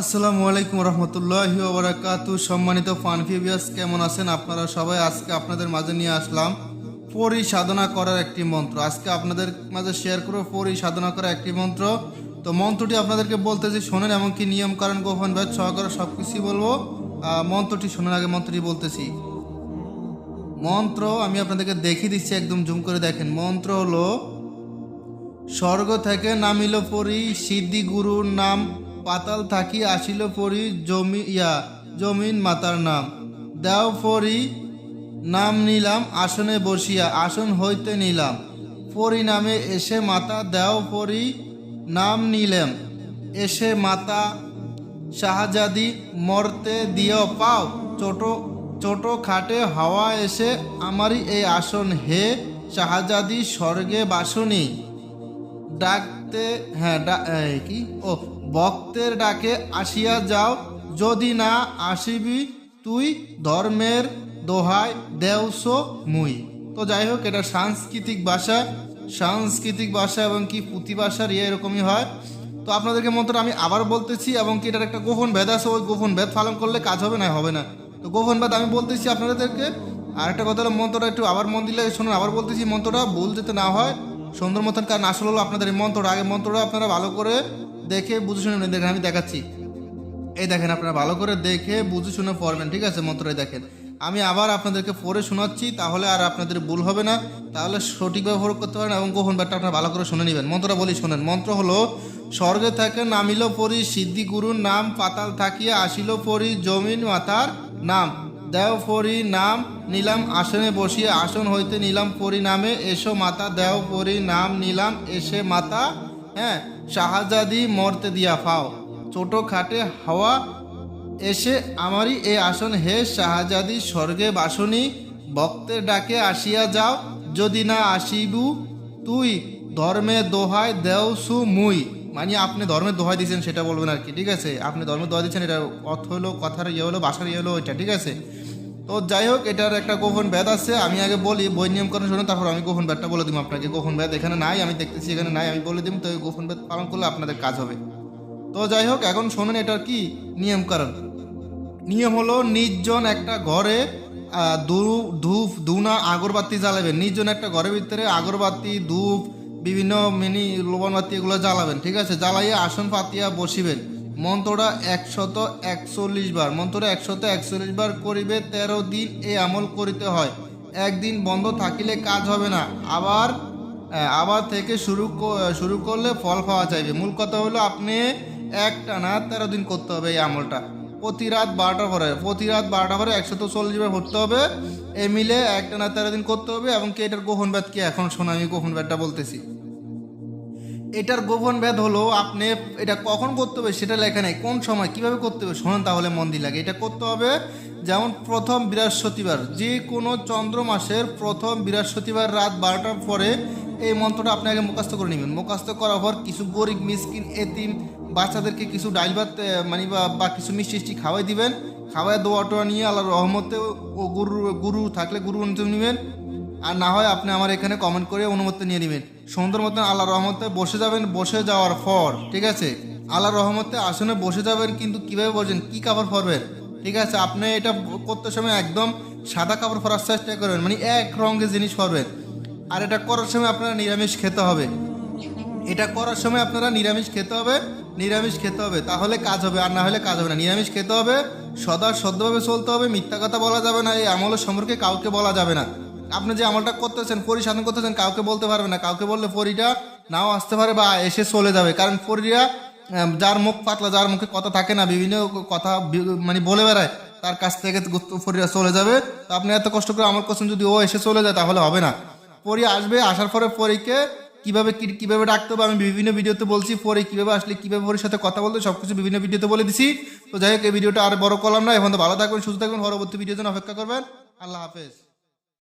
আসসালামু আলাইকুম রহমতুল্লাহি ওবরাকাতু সম্মানিত ফানফিবিয়াস কেমন আছেন আপনারা সবাই? আজকে আপনাদের মাঝে নিয়ে আসলাম পরি সাধনা করার একটি মন্ত্র। আজকে আপনাদের মাঝে শেয়ার করব পরি সাধনা করার একটি মন্ত্র। তো মন্ত্রটি আপনাদেরকে বলতেছি শোনেন এমনকি নিয়ম, কারণ গোপন ভেদ সহকারে সব কিছুই বলব মন্ত্রটি শোনার আগে মন্ত্রটি বলতেছি। মন্ত্র আমি আপনাদেরকে দেখিয়ে দিচ্ছি, একদম জুম করে দেখেন। মন্ত্র হলো, স্বর্গ থেকে নামিল পরি সিদ্ধি গুরুর নাম পাতাল থাকি আসিল পরি জমি, ইয়া, জমিন মাতার নাম। দেও পরি নাম নিলাম, আসনে বসিয়া আসন হইতে নিলাম। পরি নামে এসে মাতা, দেও পরি নাম নিলাম। এসে মাতা, শাহজাদি, মরতে দিও পাও। ছোট ছোট খাটে হাওয়া এসে আমারই এই আসন। হে শাহজাদি, স্বর্গে বাসনী। ডাকতে হ্যাঁ কি? ও ভক্তের ডাকে আসিয়া যাও, যদি না আসিবি তুই ধর্মের দোহায় দেওস মুই। তো যাই হোক, এটা সাংস্কৃতিক ভাষা। সাংস্কৃতিক ভাষা এবং কি পুঁথি ভাষার ইয়ে এরকমই হয়। তো আপনাদেরকে মন্ত্র আমি আবার বলতেছি এবং কি এটার একটা গোপন ভেদ আছে, ওই গোপন ভেদ পালন করলে কাজ হবে না হবে না। তো গোপন ভেদ আমি বলতেছি আপনাদেরকে। আর একটা কথা হলো, মন্ত্রটা একটু আবার মন দিলে শুনুন, আবার বলতেছি, মন্ত্রটা ভুল যেতে না হয়, সুন্দর মতন কারণ আসল হলো আপনাদের এই মন্ত্রটা। আগে মন্ত্রটা আপনারা ভালো করে দেখে বুঝে শুনে। দেখেন, আমি দেখাচ্ছি। এই দেখেন, আপনারা ভালো করে দেখে বুঝে শুনে পড়বেন, ঠিক আছে? মন্ত্রটা দেখেন। আমি আবার আপনাদেরকে পড়ে শোনাচ্ছি, তাহলে আর আপনাদের ভুল হবে না। তাহলে সঠিকভাবে প্রয়োগ করতে পারেন এবং গোপন ব্যাটটা আপনারা ভালো করে শুনে নেবেন। মন্ত্রটা বলি, শোনেন। মন্ত্র হলো, স্বর্গে থাকে, নামিল পরি, সিদ্ধি গুরুর নাম, পাতাল থাকিয়া আসিল পরি, জমিন মাতার নাম। দেও পরি নাম, নিলাম আসনে বসিয়ে, আসন হইতে নিলাম পরি নামে, এসো মাতা, দেও পরি নাম, নিলাম, এসে মাতা হ্যাঁ শাহজাদি মরতে দিয়া ফাও ছোট খাটে হাওয়া এসে আমারই এ আসন। হে শাহজাদি, স্বর্গে বাসনী, ভক্তের ডাকে আসিয়া যাও। যদি না আসিবু তুই, ধর্মে দোহাই দেওসু মুই। মানে আপনি ধর্মের দোহাই দিয়েছেন, সেটা বলবেন আর কি, ঠিক আছে? আপনি ধর্মের দোহাই দিচ্ছেন এটা অর্থ হলো, কথার ইয়ে হলো বাসার ইয়ে হলো, ওইটা, ঠিক আছে? তো যাই হোক, এটার একটা গোপন ব্যাধ আছে। আমি আগে বলি, বই নিয়ম করে শুনুন, তারপর আমি গোপন ব্যাধটা বলে দিব আপনাকে। গোপন ব্যাধ এখানে নাই, আমি দেখতেছি এখানে নাই, আমি বলে দিব। তো গোপন ব্যাধ পালন করলে আপনাদের কাজ হবে। তো যাই হোক, এখন শোনেন এটার কি নিয়ম কারণ নিয়ম হলো, নির্জন একটা ঘরে ধূপ ধুনা আগরবাতি জ্বালাবেন। নির্জন একটা ঘরের ভিতরে আগরবাতি, ধূপ, বিভিন্ন মিনি লোবানবাতি এগুলো জ্বালাবেন, ঠিক আছে? জ্বালাইয়া আসন পাতিয়া বসিবেন। মন্ত্রটা একশত একচল্লিশ বার। মন্ত্রটা একশত একচল্লিশ বার করিবে, তেরো দিন এই আমল করিতে হয়। একদিন বন্ধ থাকিলে কাজ হবে না। আবার আবার থেকে শুরু শুরু করলে ফল পাওয়া যাবে মূল কথা হলো আপনি একটা না তেরো দিন করতে হবে এই আমলটা। প্রতি রাত বারোটা পরে, প্রতি রাত বারোটা পরে একশত চল্লিশ বার করতে হবে। এ মিলে একটা না তেরো দিন করতে হবে এবং কি এটার গোপন ব্যাধ কি? এখন শোনা, আমি গোপন ব্যাধটা বলতেছি। এটার গোপন ব্যাধ হলো আপনি এটা কখন করতে হবে সেটা লেখা নেই। কোন সময়, কীভাবে করতে হবে? শোনেন তাহলে মন দিয়ে লাগে। এটা করতে হবে যেমন প্রথম বৃহস্পতিবার, যে কোনো চন্দ্র মাসের প্রথম বৃহস্পতিবার রাত বারোটার পরে এই মন্ত্রটা আপনি আগে মুখস্থ করে নেবেন। মুখস্থ করার পর কিছু গরিব, মিসকিন, এতিম বাচ্চাদেরকে কিছু ডাইল ভাত মানে বা কিছু মিষ্টি মিষ্টি খাওয়াই দিবেন। খাওয়াই দোয়া টোয়া নিয়ে আল্লাহর রহমতে ও গুরু গুরু থাকলে গুরু অনুমতি নেবেন। আর না হয় আপনি আমার এখানে কমেন্ট করে অনুমতি নিয়ে নেবেন। সুন্দর মতন আল্লাহ রহমতে বসে যাবেন, বসে যাওয়ার পর, ঠিক আছে? আল্লাহ রহমতে আসনে বসে যাবেন, কিন্তু কীভাবে বসেন কি কাপড় পরবেন? ঠিক আছে? আপনি এটা করতে সময় একদম সাদা কাপড় পরার চেষ্টা করবেন মানে এক রঙের জিনিস পরবেন। আর এটা করার সময় আপনারা নিরামিষ খেতে হবে। এটা করার সময় আপনারা নিরামিষ খেতে হবে, নিরামিষ খেতে হবে। তাহলে কাজ হবে, আর না হলে কাজ হবে না। নিরামিষ খেতে হবে, সদা সদ্যভাবে চলতে হবে, মিথ্যা কথা বলা যাবে না, এই আমলের সম্পর্কে কাউকে বলা যাবে না। আপনি যে আমলটা করতেছেন পরি সাধন করতেছেন কাউকে বলতে পারবে না। কাউকে বললে পরিটা নাও আসতে পারে বা এসে চলে যাবে। কারণ আহ, যার মুখ পাতলা যার মুখে কথা থাকে না বিভিন্ন কথা মানে বলে বেড়ায় তার কাছ থেকে ফরিরা চলে যাবে। তো আপনি এত কষ্ট করে আমল করছেন যদি ও এসে চলে যায় তাহলে হবে না। পরি আসবে আসার পরে পরীকে কীভাবে কি- কীভাবে ডাকতে হবে আমি বিভিন্ন ভিডিওতে বলছি পরে কীভাবে আসলে কীভাবে পরির সাথে কথা বলতে সব কিছু বিভিন্ন ভিডিওতে বলে দিছি। তো যাই হোক এই ভিডিওটা আর বড় করলাম না এখন তো ভালো থাকবেন সুস্থ থাকবেন পরবর্তী ভিডিওর জন্য অপেক্ষা করবেন। আল্লাহ হাফেজ।